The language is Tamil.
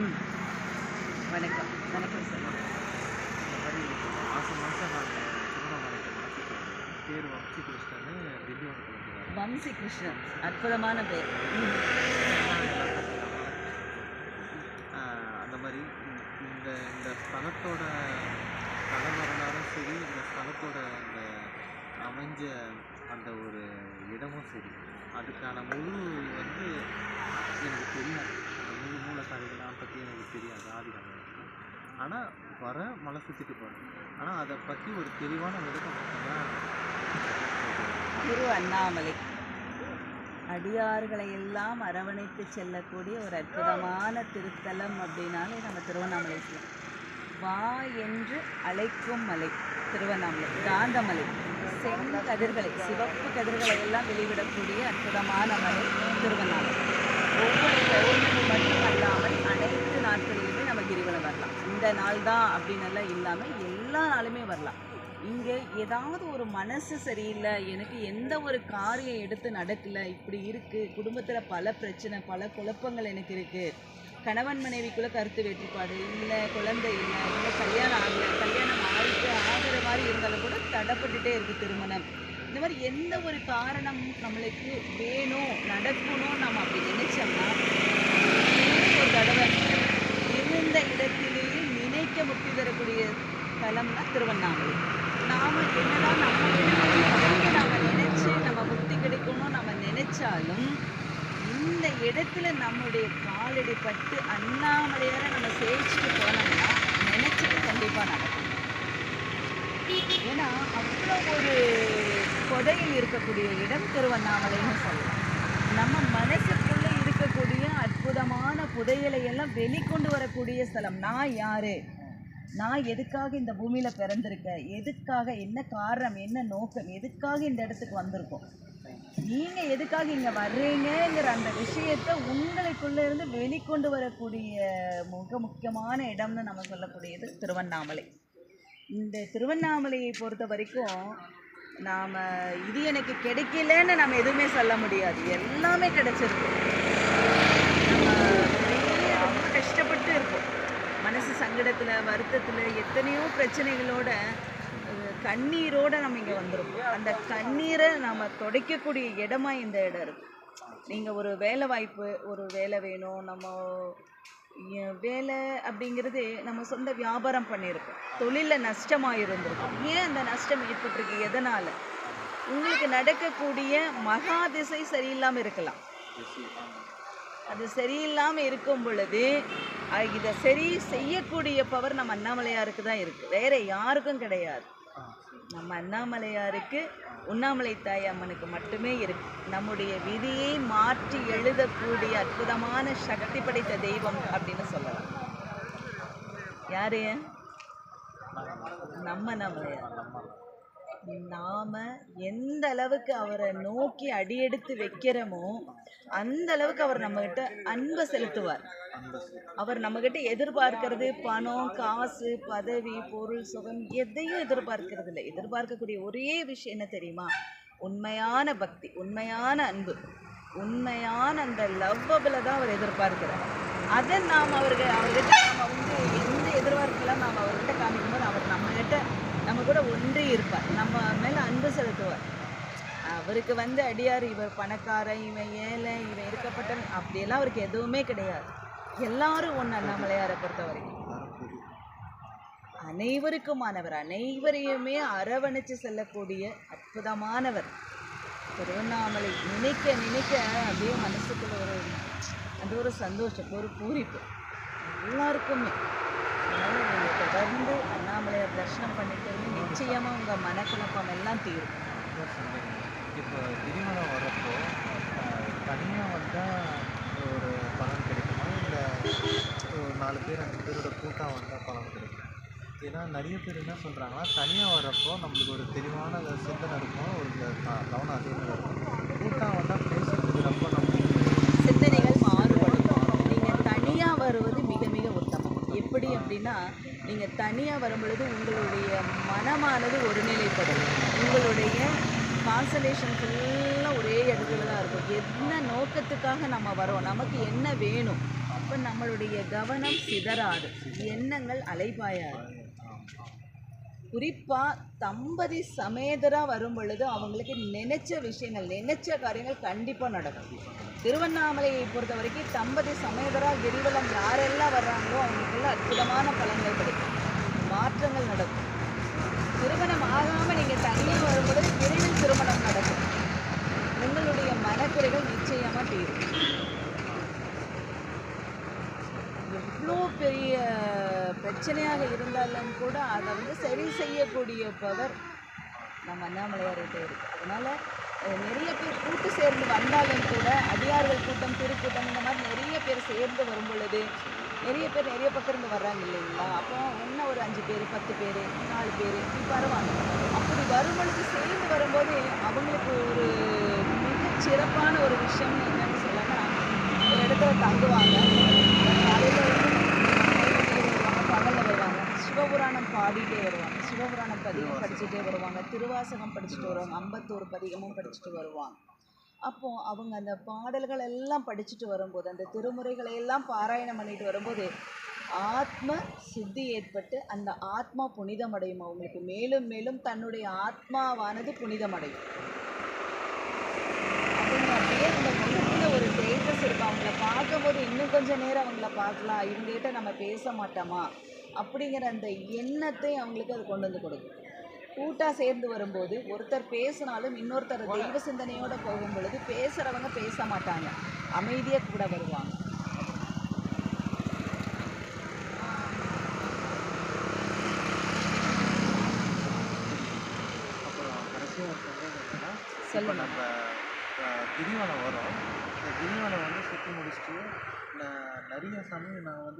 ம். வணக்கம். வணக்கம் சார். இந்த மாதிரி மாதம் மாதம் நாங்கள் மனசுக்கு பேர் வம்சி கிருஷ்ணன்னு திண்டிவனத்துலேருந்து வரோம் வம்சி கிருஷ்ணன். அற்புதமான பேர். அந்த மாதிரி இந்த- இந்த ஸ்தலத்தோட தல வரலாறும் சரி இந்த ஸ்தலத்தோட அந்த அமைஞ்ச அந்த ஒரு இடமும் சரி அதுக்கான முழு வந்து எனக்கு தெரியாது அந்த முழு மூல கதைகளாம் பற்றி எனக்கு தெரியாது ஆதி ஆனால் வர மலை சுற்றிட்டு போகிறேன் ஆனால் அதை பற்றி ஒரு தெளிவான விளக்கம் மட்டும்தான் திரு அண்ணாமலை அடியார்களை எல்லாம் அரவணைத்து செல்லக்கூடிய ஒரு அற்புதமான திருத்தலம் அப்படின்னாலே நம்ம திருவண்ணாமலை சொல்லலாம் வா என்று அழைக்கும் மலை திருவண்ணாமலை காந்தமலை. செங்கதிர்களை சிவப்பு கதிர்களை எல்லாம் வெளிவிடக்கூடிய அற்புதமான மலை திருவண்ணாமலை. ஒவ்வொரு பௌர்ணமி மட்டும் அல்லாமல் அனைத்து நாட்களிலுமே நம்ம கிரிவலம் வரலாம். இந்த நாள் தான் அப்படின்னு எல்லாம் இல்லாமல் எல்லா நாளுமே வரலாம். இங்கே ஏதாவது ஒரு மனசு சரியில்லை எனக்கு எந்த ஒரு காரியம் எடுத்து நடக்கலை இப்படி இருக்குது குடும்பத்தில் பல பிரச்சனை பல குழப்பங்கள் எனக்கு இருக்குது கணவன் மனைவிக்குள்ளே கருத்து வேற்றுப்பாடு இல்லை குழந்தை இல்லை இல்லை கல்யாணம் ஆகலை கல்யாணம் ஆகிட்டு ஆகிற மாதிரி இருந்தாலும் கூட தடைப்பட்டுட்டே இருக்குது திருமணம். இந்த மாதிரி எந்த ஒரு காரணம் நம்மளுக்கு வேணும் நடக்கணும் நம்ம அப்படி நினைச்சோம்னா ஒரு தடவை முக்தி தரக்கூடிய தலம்னா திருவண்ணாமலை. நாம என்னதான் நம்ம இடத்துல நினைச்சு நம்ம முக்தி கிடைக்கணும் நம்ம நினைச்சாலும் இந்த இடத்துல நம்முடைய காலடி பட்டு அண்ணாமலையார நம்ம சேவிச்சுட்டு போனோம்னா நினைச்சது கண்டிப்பா நடக்கும். ஏன்னா அவ்வளோ ஒரு கொடையில் இருக்கக்கூடிய இடம் திருவண்ணாமலைன்னு சொல்லலாம். நம்ம மனசுக்குள்ள இருக்கக்கூடிய அற்புதமான புதையலை எல்லாம் வெளிக்கொண்டு வரக்கூடிய ஸ்தலம். நான் யாரு? நான் எதுக்காக இந்த பூமியில் பிறந்திருக்கேன்? எதுக்காக? என்ன காரணம்? என்ன நோக்கம்? எதுக்காக இந்த இடத்துக்கு வந்திருக்கோம்? நீங்கள் எதுக்காக இங்கே வர்றீங்கங்கிற அந்த விஷயத்தை உங்களுக்குள்ளே இருந்து வெளிக்கொண்டு வரக்கூடிய மிக முக்கியமான இடம்னு நம்ம சொல்லக்கூடியது திருவண்ணாமலை. இந்த திருவண்ணாமலையை பொறுத்த வரைக்கும் நாம் இது எனக்கு கிடைக்கலன்னு நம்ம எதுவுமே சொல்ல முடியாது. எல்லாமே கிடைச்சிருக்கு நம்ம அப்படியே ரொம்ப கஷ்டப்பட்டு இருப்போம் மனசு சங்கடத்தில் வருத்தத்தில் எத்தனையோ பிரச்சனைகளோட கண்ணீரோடு நம்ம இங்கே வந்திருப்போம் அந்த கண்ணீரை நம்ம துடைக்கக்கூடிய இடமா இந்த இடம் இருக்கு. நீங்கள் ஒரு வேலை வாய்ப்பு ஒரு வேலை வேணும் நம்ம வேலை அப்படிங்கிறது நம்ம சொந்த வியாபாரம் பண்ணியிருக்கோம். தொழிலில் நஷ்டமாக இருந்திருக்கும். ஏன் அந்த நஷ்டம் ஏற்பட்டிருக்கு? எதனால்? உங்களுக்கு நடக்கக்கூடிய மகா திசை சரியில்லாமல் இருக்கலாம். அது சரியில்லாமல் இருக்கும் பொழுது இதை சரி செய்யக்கூடிய பவர் நம்ம அண்ணாமலையாருக்கு தான் இருக்குது வேற யாருக்கும் கிடையாது. நம்ம அண்ணாமலையாருக்கு உண்ணாமலை தாய் அம்மனுக்கு மட்டுமே இருக்கு. நம்முடைய விதியை மாற்றி எழுதக்கூடிய அற்புதமான சக்தி படைத்த தெய்வம் அப்படின்னு சொல்லலாம். யாரு? நம்ம அண்ணாமலையார். நாம் எந்த அளவுக்கு அவரை நோக்கி அடியெடுத்து வைக்கிறோமோ அந்த அளவுக்கு அவர் நம்மகிட்ட அன்பை செலுத்துவார். அவர் நம்மகிட்ட எதிர்பார்க்கறது பணம் காசு பதவி பொருள் சுகம் எதையும் எதிர்பார்க்கறது இல்லை எதிர்பார்க்கக்கூடிய ஒரே விஷயம் என்ன தெரியுமா? உண்மையான பக்தி உண்மையான அன்பு. உண்மையான அந்த லவ்வபில் தான் அவர் எதிர்பார்க்கிறார். அதை நாம் அவர்கள் அவர்கிட்ட நம்ம வந்து எந்த எதிர்பார்ப்பெல்லாம் நாம் அவர்கிட்ட காமிக்கும்போது அவர் நம்மகிட்ட நம்ம கூட ஒன்றி இருப்பார். நம்ம மேலே அன்பு செலுத்துவார். அவருக்கு வந்து அடியார் இவர் பணக்காரன் இவன் ஏழை இவன் இருக்கப்பட்டவன் அப்படியெல்லாம் அவருக்கு எதுவுமே கிடையாது. எல்லாரும் ஒன்று அண்ணாமலையாரை பொறுத்த வரைக்கும்? அனைவருக்குமானவர் அனைவரையுமே அரவணைச்சு செல்லக்கூடிய அற்புதமானவர். திருவண்ணாமலை நினைக்க நினைக்க அப்படியே மனசுக்குள்ள ஒரு அது ஒரு சந்தோஷம் ஒரு பூரிப்பு. எல்லாருக்குமே. அதனால நீங்க தொடர்ந்து அண்ணாமலையார் தரிசனம் பண்ணிட்டு வந்து நிச்சயமா உங்க மனக்குழப்பம் எல்லாம் தீரும். இப்போ திருமணம் வரப்போ தனியாக வந்தால் ஒரு பலன் கிடைக்குமா? இல்லை ஒரு நாலு பேர் அஞ்சு பேரோட கூட்டம் வந்தால் பலன் கிடைக்கும்? ஏன்னா நிறைய பேர் என்ன சொல்கிறாங்கன்னா தனியாக வர்றப்போ நம்மளுக்கு ஒரு தெளிவான சிந்தனை இருக்கும் ஒரு கவனம் அதிகமாக இருக்கும். கூட்டம் வந்தால் பேசுறதுக்கு ரொம்ப நம்மளுக்கு சிந்தனைகள் மாறுபடும் நீங்கள் தனியாக வருவது மிக மிக உத்தமம் எப்படி அப்படின்னா நீங்கள் தனியாக வரும்பொழுது உங்களுடைய மனமானது ஒருநிலைப்படும். உங்களுடைய கான்சன்ட்ரேஷன் ஃபுல்லாக ஒரே இடத்துல தான் இருக்கும். என்ன நோக்கத்துக்காக நம்ம வரோம் நமக்கு என்ன வேணும்? அப்போ நம்மளுடைய கவனம் சிதறாது. எண்ணங்கள் அலைபாயாது. குறிப்பாக தம்பதி சமேதரா வரும் பொழுது அவங்களுக்கு நினைச்ச விஷயங்கள் நினைச்ச காரியங்கள் கண்டிப்பாக நடக்கும். திருவண்ணாமலையை பொறுத்த வரைக்கும் தம்பதி சமேதரா கிரிவலம் யாரெல்லாம் வர்றாங்களோ அவங்களுக்குள்ள அற்புதமான பலன்கள் கிடைக்கும். மாற்றங்கள் நடக்கும். திருமணம் ஆகாமல் நீங்கள் தனியாக வரும்பொழுது விரைவில் திருமணம் நடக்கும். உங்களுடைய மனக்குறைகள் நிச்சயமாக தீரும். எவ்வளோ பெரிய பிரச்சனையாக இருந்தாலும் கூட அதை வந்து சரி செய்யக்கூடிய பவர் நம்ம அண்ணாமலையார்கிட்ட இருக்கு. அதனால் நிறைய பேர் கூட்டு சேர்ந்து வந்தாலும் கூட அடியார்கள் கூட்டம் திருக்கூட்டம் இந்த மாதிரி நிறைய பேர் சேர்ந்து வரும் பொழுது நிறைய பேர் நிறைய பக்கம் இருந்து வர்றாங்க இல்லைங்களா? அப்போ இன்னும் ஒரு அஞ்சு பேர் பத்து பேர் நாலு பேர் இப்படி வருவாங்க அப்படி வரும் பொழுது சேர்ந்து வரும்போது அவங்களுக்கு ஒரு மிகச்சிறப்பான ஒரு விஷயம் என்னன்னு சொல்லலாம் ஒரு இடத்துல தங்குவாங்க. வருவாங்க சிவபுராணம் பாடிட்டே வருவாங்க. சிவபுராணம் பதிகம் படிச்சுட்டே வருவாங்க. திருவாசகம் படிச்சுட்டு வருவாங்க. ஐம்பத்தோரு பதிகமும் படிச்சுட்டு வருவாங்க. அப்போ அவங்க அந்த பாடல்கள் எல்லாம் படிச்சுட்டு வரும்போது அந்த திருமுறைகளை எல்லாம் பாராயணம் பண்ணிட்டு வரும்போது ஆத்ம சித்தி ஏற்பட்டு அந்த ஆத்மா புனிதமடையும் அவங்களுக்கு. மேலும் மேலும் தன்னுடைய ஆத்மாவானது புனிதமடையும். அவங்க அப்படியே அந்த ஒரு தேஜஸ் இருக்கும் அவங்கள பார்க்கும்போது இன்னும் கொஞ்ச நேரம் அவங்கள பார்க்கலாம். இவங்ககிட்ட நம்ம பேச மாட்டோமா? அப்படிங்கிற அந்த எண்ணத்தை அவங்களுக்கு அது கொண்டு வந்து கொடுக்கும். கூட்டா சேர்ந்து வரும்போது ஒருத்தர் பேசினாலும் இன்னொருத்தர் தெய்வ சிந்தனையோட போகும் பொழுது பேசுறவங்க பேச மாட்டாங்க. அமைதியா கூட வருவாங்க. சொல்லுங்க. நம்ம கிரிவலம் வரும். இந்த கிரிவலம் வந்து சுற்றி முடிச்சுட்டு நான் நிறைய சமயம் நான் வந்து